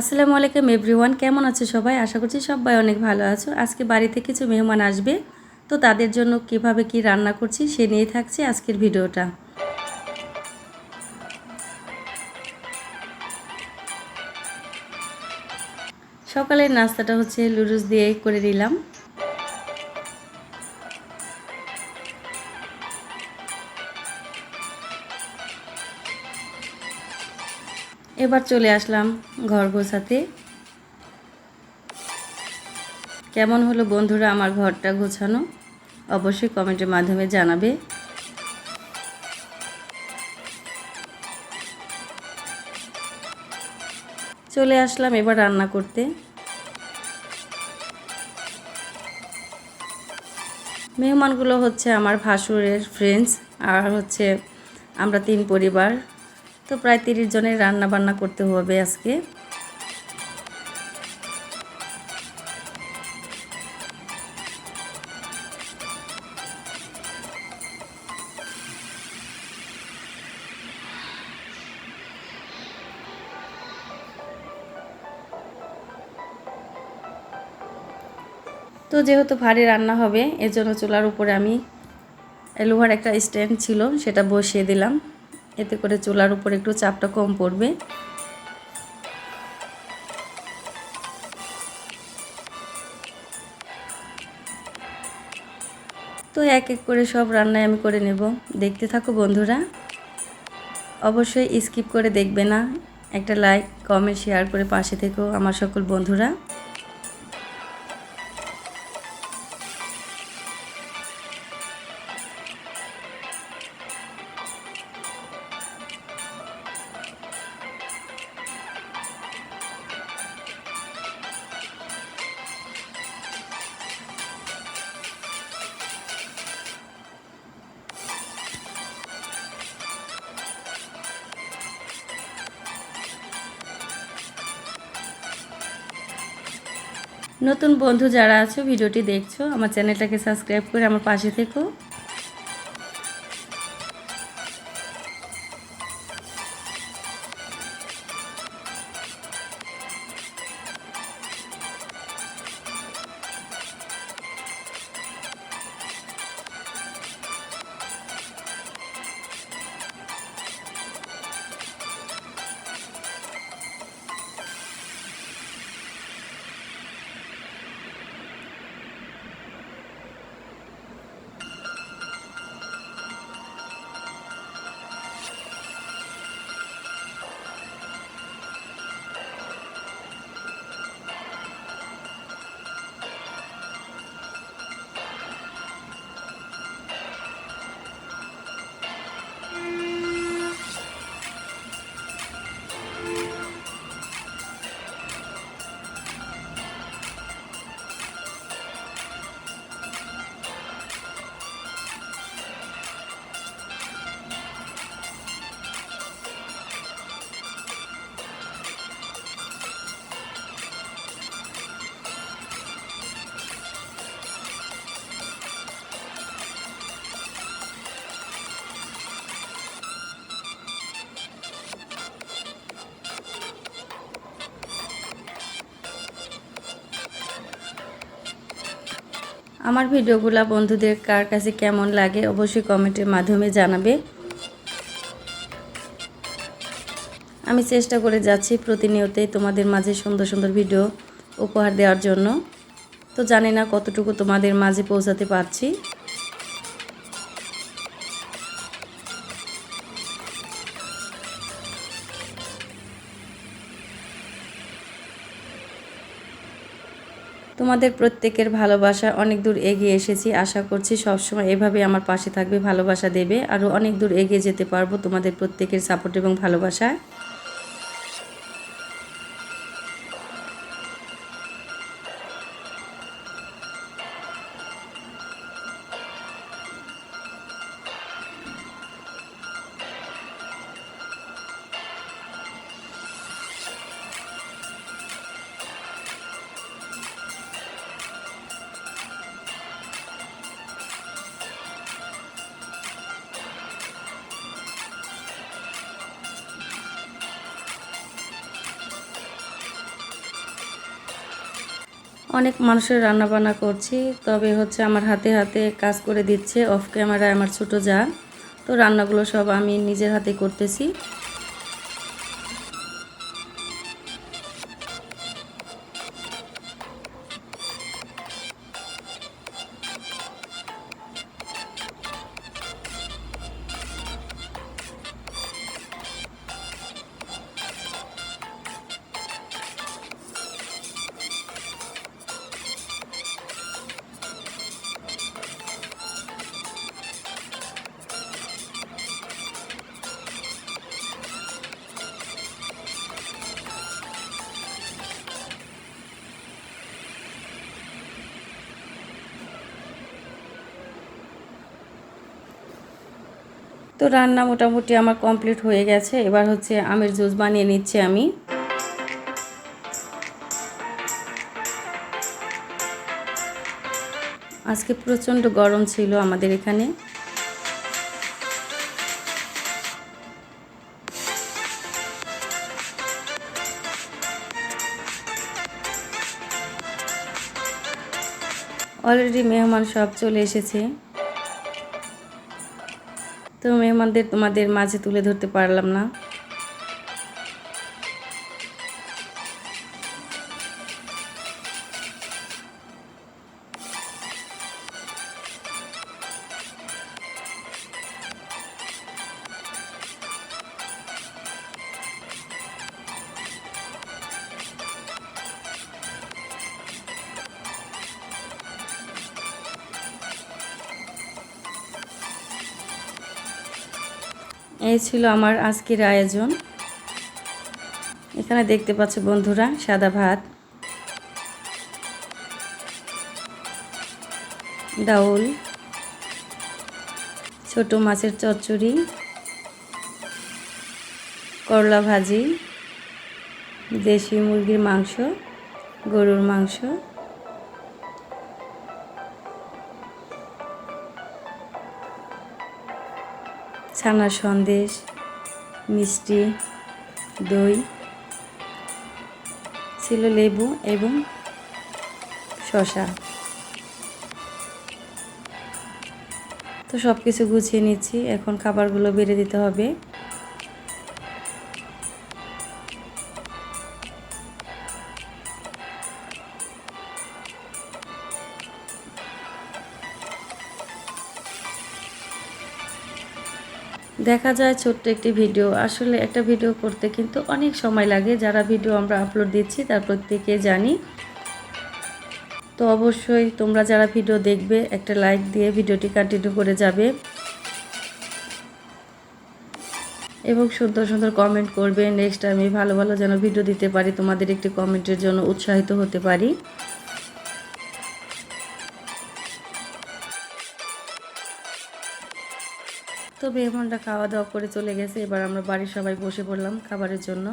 আসসালামু আলাইকুম এভরিওয়ান, কেমন আছো সবাই? আশা করছি সবাই অনেক ভালো আছো। আজকে বাড়িতে কিছু মেহমান আসবে, তো তাদের জন্য কীভাবে কি রান্না করছি সে নিয়ে থাকছি আজকের ভিডিওটা। সকালের নাস্তাটা হচ্ছে লুডুস দিয়ে করে দিলাম এবার চলে আসলাম ঘর গোছাতে। কেমন হলো বন্ধুরা আমার ঘরটা গোছানো? অবশ্যই কমেন্টের মাধ্যমে জানাবে। চলে আসলাম এবার রান্না করতে। মেহমানগুলো হচ্ছে আমার ভাসুরের ফ্রেন্ডস আর হচ্ছে আমরা তিন পরিবার। তো প্রায় তিরিশ জনের রান্না বান্না করতে হবে আজকে। তো যেহেতু ভারী রান্না হবে এর জন্য চুলার উপরে আমি লোহার একটা স্ট্যান্ড ছিল, সেটা বসিয়ে দিলাম। এতে করে চুলার উপর একটু চাপটা কম পড়বে। তো এক এক করে সব রান্নায় আমি করে নেব। দেখতে থাকো বন্ধুরা। অবশ্যই স্কিপ করে দেখবে না। একটা লাইক, কমেন্ট, শেয়ার করে পাশে থেকো আমার সকল বন্ধুরা। নতুন বন্ধু যারা আছো ভিডিওটি দেখছ আমার চ্যানেলটাকে সাবস্ক্রাইব করে আমার পাশে থেকো। আমার ভিডিওগুলো বন্ধুদের কার কাছে কেমন লাগে অবশ্যই কমেন্টের মাধ্যমে জানাবে। আমি চেষ্টা করে যাচ্ছি প্রতিনিয়তই তোমাদের মাঝে সুন্দর সুন্দর ভিডিও উপহার দেওয়ার জন্য। তো জানি না কতটুকু তোমাদের মাঝে পৌঁছাতে পারছি। তোমাদের প্রত্যেকের ভালোবাসা অনেক দূর এগিয়ে এসেছি। আশা করছি সবসময় এভাবে আমার পাশে থাকবে, ভালোবাসা দেবে। আরও অনেক দূর এগিয়ে যেতে পারব তোমাদের প্রত্যেকের সাপোর্ট এবং ভালোবাসায় অনেক মানুষের রান্না বান্না করছি, তবে হচ্ছে আমার হাতে হাতে কাজ করে দিচ্ছে অফ ক্যামেরায় আমার ছোটো যা তো রান্নাগুলো সব আমি নিজের হাতে করতেছি। তো রান্না মোটামুটি আমার কমপ্লিট হয়ে গেছে। এবার হচ্ছে আমের জুস বানিয়ে নিচ্ছি আমি। আজকে প্রচণ্ড গরম ছিল আমাদের এখানে। অলরেডি মেহমান সব চলে এসেছে। তো মেহমানদের তোমাদের মাঝে তুলে ধরতে পারলাম না। এই ছিল আমার আজকের আয়োজন। এখানে দেখতে পাচ্ছ বন্ধুরা, সাদা ভাত, ডাউল, ছোট মাছের চচ্চড়ি, করলা ভাজি, দেশি মুরগির মাংস, গরুর মাংস ছানার সন্দেশ, মিষ্টি, দই, ছিল লেবু এবং শশা তো সব কিছু গুছিয়ে নিচ্ছি। এখন খাবারগুলো বেড়ে দিতে হবে। দেখা যায় ছোট্ট একটি ভিডিও। আসলে একটা ভিডিও করতে কিন্তু অনেক সময় লাগে। যারা ভিডিও আমরা আপলোড দিচ্ছি, তার প্রত্যেকে জানি। তো অবশ্যই তোমরা যারা ভিডিও দেখবে, একটা লাইক দিয়ে ভিডিওটি কন্টিনিউ করে যাবে। এবং সুন্দর সুন্দর কমেন্ট করবে। নেক্সট আমি ভালো ভালো যেন ভিডিও দিতে পারি, তোমাদের একটি কমেন্টের জন্য উৎসাহিত হতে পারি। তো মেহমানরা খাওয়া দাওয়া করে চলে গেছে। এবার আমরা বাড়ির সবাই বসে পড়লাম খাবারের জন্য।